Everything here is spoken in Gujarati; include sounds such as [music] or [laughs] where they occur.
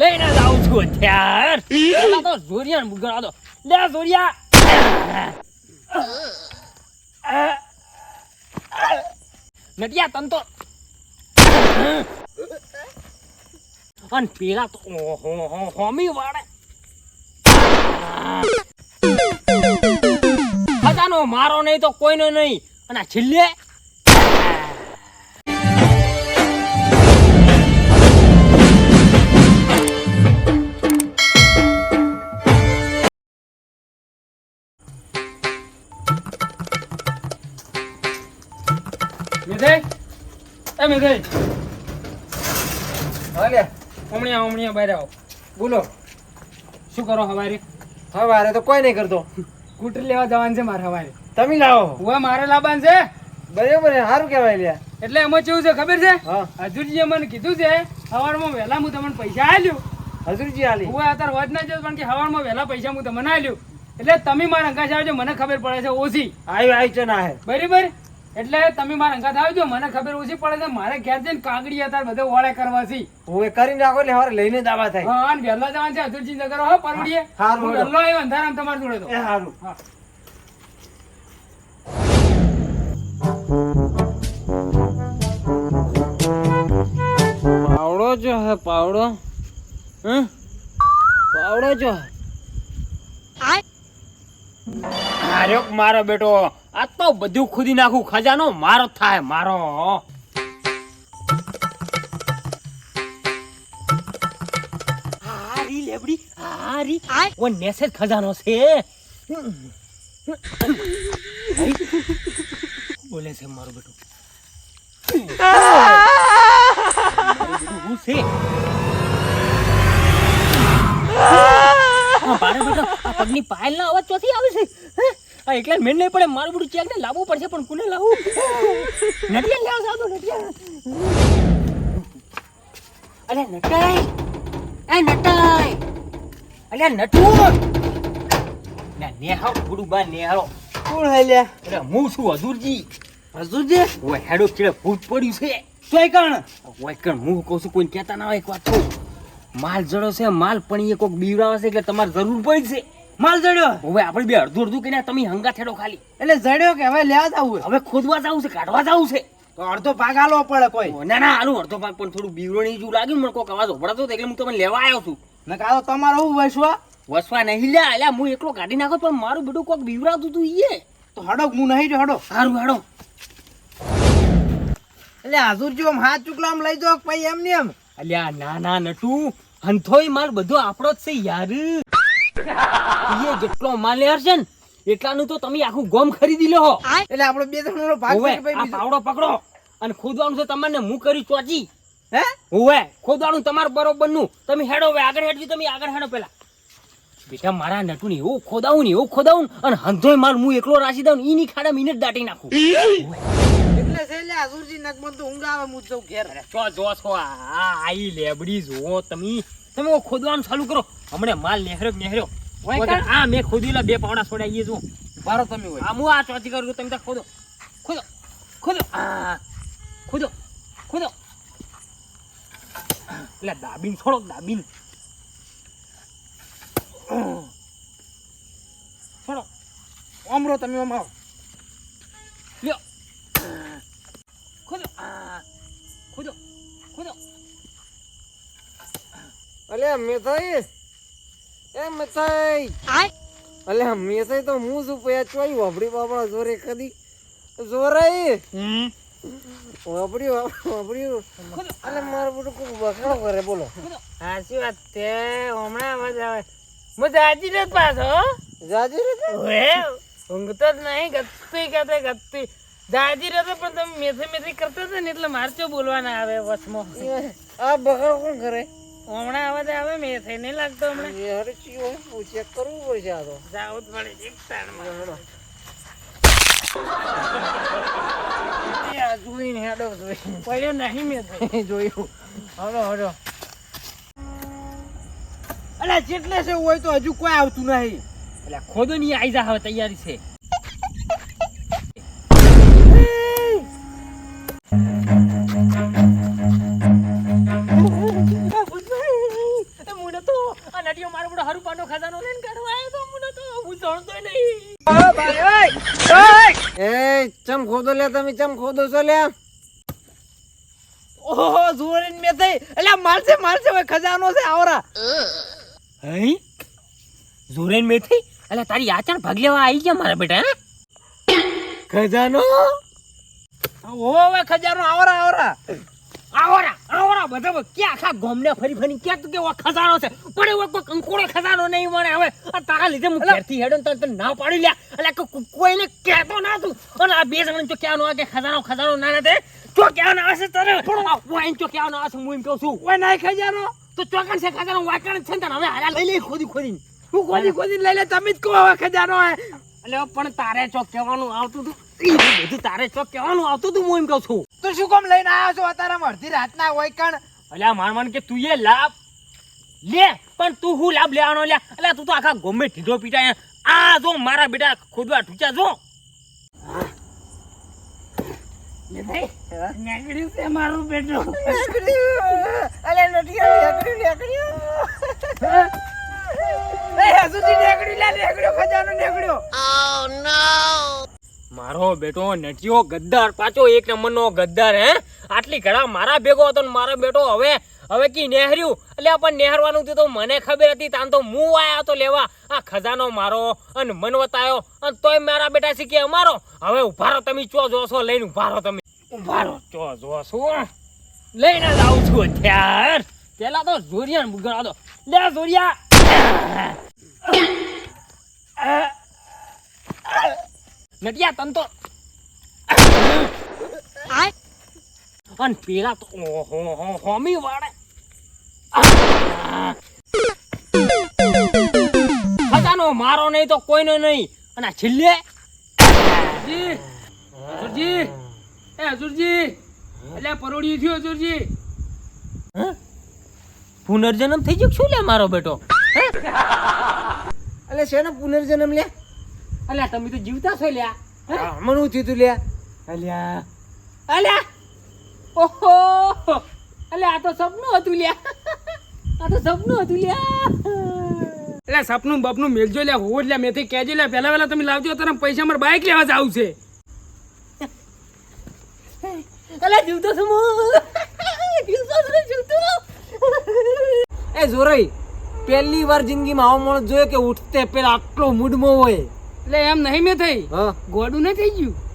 લઈને જ છું અત્યાર. તો જોરિયાને બુગડા. દો લે જોરિયા. નટિયા, તન તો અન પેલા તો ઓહો હોમી વાળે. ખજાનો મારો નહીં તો કોઈનો નહીં. અને છેલ્લે એ મિથાઈ હાલે. હમણાં હમણાં બહાર આવો. બોલો શું કરો હવારે? હવારે તો કોઈ નહીં કરતો. સ્કૂટર લેવા જવાનું છે મારે હવારે. તમે લાવો. હવે મારે લાવવાનું છે? બરાબર સારું કહેવાય લ્યા. એટલે એમાં કેવું છે ખબર છે? હજુરજીએ મને કીધું છે સવારમાં વહેલા હું તમને પૈસા આલ્યું હજુરજી આલી. હું અત્યારે વાત ના જતો પણ કે સવારમાં વહેલા પૈસા હું તમને આલ્યું એટલે તમે મારા અંગાશ આવજો મને ખબર પડે છે ઓછી. આવ્યો આવી છે ના બરાબર? એટલે તમે મારા અંગાત આવજો મને ખબર ઓછી પડે છે મારે ઘેર જઈને કાગડી હતા બધા ઓળે કરવા છે. હું એ કરી નાખો એટલે હવે લઈને જ આવા થાય. હા અને વહેલા જવાનું છે હજુરજી નગર હો પરવડીએ. હારું, વહેલો આવ્યો અંધારામ તમારા જોડે તો. એ સારું હા. પાવડો જો હે પાવડો. હમ? પાવડો જો અરે મારો બેટો આ તો બધું ખુદી નાખું ખજાનો મારો થાય મારો. હારી લેબડી હારી. ઓ નેસે ખજાનો છે. બોલે છે મારો બેટો. હું છે? મારો બેટો પગની પાયલ ના અવાજ ચોથી આવે છે હે? આ એકલા મેન નહીં પડે મારું બધું ચેક ને લાવવું પડશે પણ કોને લાવવું નટિયા લાવ તો નટિયા. અરે નટાઈ એ નટાઈ અરે નટુ ના નેહાવ ગુડુ બા નેહાળો. કોણ હેલ્યા? અરે હું છું હજુરજી. હજુરજી? ઓય હેડો ચીડે ભૂત પડ્યું છે. તોય કણ? ઓય કણ હું કહું છું કોઈ કહેતા ના હોય એક વાત માલ જડો છે માલ પણ એ કોક બીવડાવે છે એટલે તમારે જરૂર પડી છે માલ જડ્યો. હવે આપણે બે અડધું અડધું કરીને તમે હંગા થેડો ખાલી. એટલે જડ્યો કે હવે લેવા જવું હવે ખોદવા જવું છે કાઢવા જવું છે. તો અડધો ભાગ આલો પડે કોઈ. ના ના આલું અડધો ભાગ પણ થોડું બીવડોની જેવું લાગ્યું મને કોઈ અવાજ ઉભરાતો એટલે હું તમને લેવા આવ્યો છું. ને કાલો તમારે હું વસવા? વસવા નહીં લ્યા એટલે હું એકલો કાઢી નાખો પણ મારું બધું કોક બીવડાતું તું ઈએ તો હડો હું નહીં જો હડો. સારું હડો એટલે હાજુરજી આમ હાથ ચુકલામ લઈ જાઓ પછી એમ ને એમ? અલ્યા ના ના નટુ. હંથોય માલ બધો આપણો જ છે યાર. એ જેટલો માલ યાર છે ને એટલાનું તો તમે આખું ગોમ ખરીદી લો એટલે આપણો બે ત્રણ નો ભાગ આ પાવડો પકડો અને ખોદવાનું છે તમને હું કરી ચોચી. હે? હોવે ખોદવાનું તમારું બરોબરનું તમે હેડો હવે આગળ હેડજો તમે આગળ હેડો પેલા. બેટા મારા નટુ ને એવું ખોદાવું ને એવું ખોદાવું અને હંધોય માલ હું એકલો રાશી દઉં ને ઈની ખાડા મિનિટ દાટી નાખું. એટલે છે એટલે હજુરજી નકમન તો ઊંઘ આવે મુજ જઉં ઘેર. ચો જો છો આ આઈ લેબડી જો તમે. તમે ખોદવાનું ચાલુ કરો. હમણે માલ નેહર્યો નેહર્યો? આ મેં ખોદીલા બે પાવડા છોડાઈએ જો બારો તમે હોય. આ હું આ ચોથી કરું તમે ત્યાં ખોદો. ખોદો. ખોદો. ખોદો. ખોદો. એટલે દાબીન છોડો દાબીન. છોડો. અમરો તમે આમ આવો લ્યો ખોદો આ ખોદો ખોદો અલે મેથાઈ એ મેથાઈ અલે મેથાઈ તો હું શું પયા ચોઈ વાપડી બાપડા જોરે કદી. જોરાઈ વાપડી વાપડી અલે માર બધું કોક બખાડો કરે બોલો. સાચી વાત તે હમણાં અવાજ આવે. હું જાજી રે પાછો જાજી રે ઓએ ઊંઘતો જ નહીં ગત્તી કહેતે ગત્તી. જાજી રહેતો પણ તમે મેથી મેથી કરતા હતા ને એટલે મારચો બોલવાના આવે વચમાં આ બખાડો કોણ કરે? હમણાં અવાજ આવે થઈ નહીં લાગતો હમણાં. એ હરચી હોય પૂછે કરવું પડશે આ તો જાવ જ પડે એક તાણમાં હેડો. જોઈને હેડો પડ્યો નહીં મેથી [laughs] જોયું. હડો હડો. અલા જેટલે છે હોય તો હજુ કોઈ આવતું નહીં. એટલે ખોદો ની આઈ જા હવે તૈયારી છે. હારું પાનો ખજાનો લઈને કાઢવા આવ્યો તો મને તો હું જાણતો નહીં. એ ચમ ખોદો લે તમે ચમ ખોદો છો લે ઓહો જોરીન મે થઈ એટલે મારશે મારશે હવે ખજાનો છે આવરા. હઈ? જોરેન મેથી અલે તારી આચાર ભાગ લેવા આવી ગયા મારા બેટા ખજાનો? ઓ ખજાનો આવરા આવરા. આવરા. આવરા બધા ક્યાં આખા ગોમને ફરી ફરી ક્યાં તું કે ઓ ખજાનો છે? પણ એવો કોઈ કંકોડો ખજાનો નહીં મળે. હવે આ તારા લીધે હું ઘેરથી હેડો ને તને ના પાડી લે એટલે કો- કો- કોઈને કહેતો ના તું. અને આ બે જણ તો ક્યાં નો કે ખજાનો ખજાનો ના નથી તો ક્યાં ના હશે તારે વાઈન તો ક્યાં ના હશે હું એમ કહું છું. ઓય નાય ખજાનો? તો ચોકન છે ખજાનો વાકણ છે ને તને. હવે હાલા. લઈ લઈ ખોદી ખોદી તું ખોદી ખોદી લઈ લે તમે જ કહો હવે ખજાનો હે. એટલે પણ તારે ચોક કહેવાનું આવતું હતું. બધું તારે ચોક કહેવાનું આવતું તું હું એમ કહું છું. તું શું કામ લઈને આવ્યો છો? અત્યારે અડધી રાતના હોય કણ. અલ્યા માર માન કે તું એ લાભ લે પણ તું હું લાભ લેવાનો? લ્યા અલ્યા તું તો આખા ગમે ઢીધો પીટા આ જો મારા બેટા ખોદવા ઠૂચા જો. નીકળ્યું છે મારું બેટું. અલે નટિયા એ લે ખજાનો નીકળ્યો. મારો બેટો નટિયો ગદ્દાર, પાછો એક નંબરનો ગદ્દાર, હે? આટલી ઘડા મારા ભેગો હતો ને મારો બેટો હવે હવે કી નેહર્યું? એટલે પણ નેહરવાનું તો મને ખબર હતી, તાન તો હું આયા તો લેવા. આ ખજાનો મારો અને મન વતાયો અને તોય મારા બેટા શીખે અમારો. હવે ઊભા રહો તમે, ચો જોશો? લઈને ઊભા રહો તમે. ઊભા રહો ચો જોશો? લઈને જ છું અત્યાર. પેલા તો જોરિયા મુગડા દો લે જોરિયા. નટિયા તન તો અને પેલા તો ઓહો હો હોમી વાળે ખજાનો મારો નહીં તો કોઈનો નહીં. અને આ છેલ્લે? જી હસુજી એ હજુરજી. એટલે પરોડિયું થયું હજુરજી. પુનર્જન્મ થઈ ગયો શું લે મારો બેટો? એટલે શેનો પુનર્જન્મ લે? અલ્યા તમે તો જીવતા છો લ્યા. મને મનું થયું તું લે અલ્યા. અલ્યા! ઓહો! અલ્યા આ તો સપનું હતું લ્યા. આ તો સપનું હતું લ્યા. એટલે સપનું બપનું મેળજો લે હોવ એટલે મેથી કહેજો લે પહેલા પહેલા તમે લાવજો તને પૈસા મારે બાઇક લેવા જાવ છે. અલ્યા જીવતો છું હું. જીવતો છું જીવતો એ જોરઈ પહેલી વાર જિંદગીમાં આવો માણસ જોયો કે ઉઠતે પેલા આટલો મૂડમાં હોય? એટલે એમ નહીં મેં થઈ. હા. ગોડું નહીં થઈ ગયું.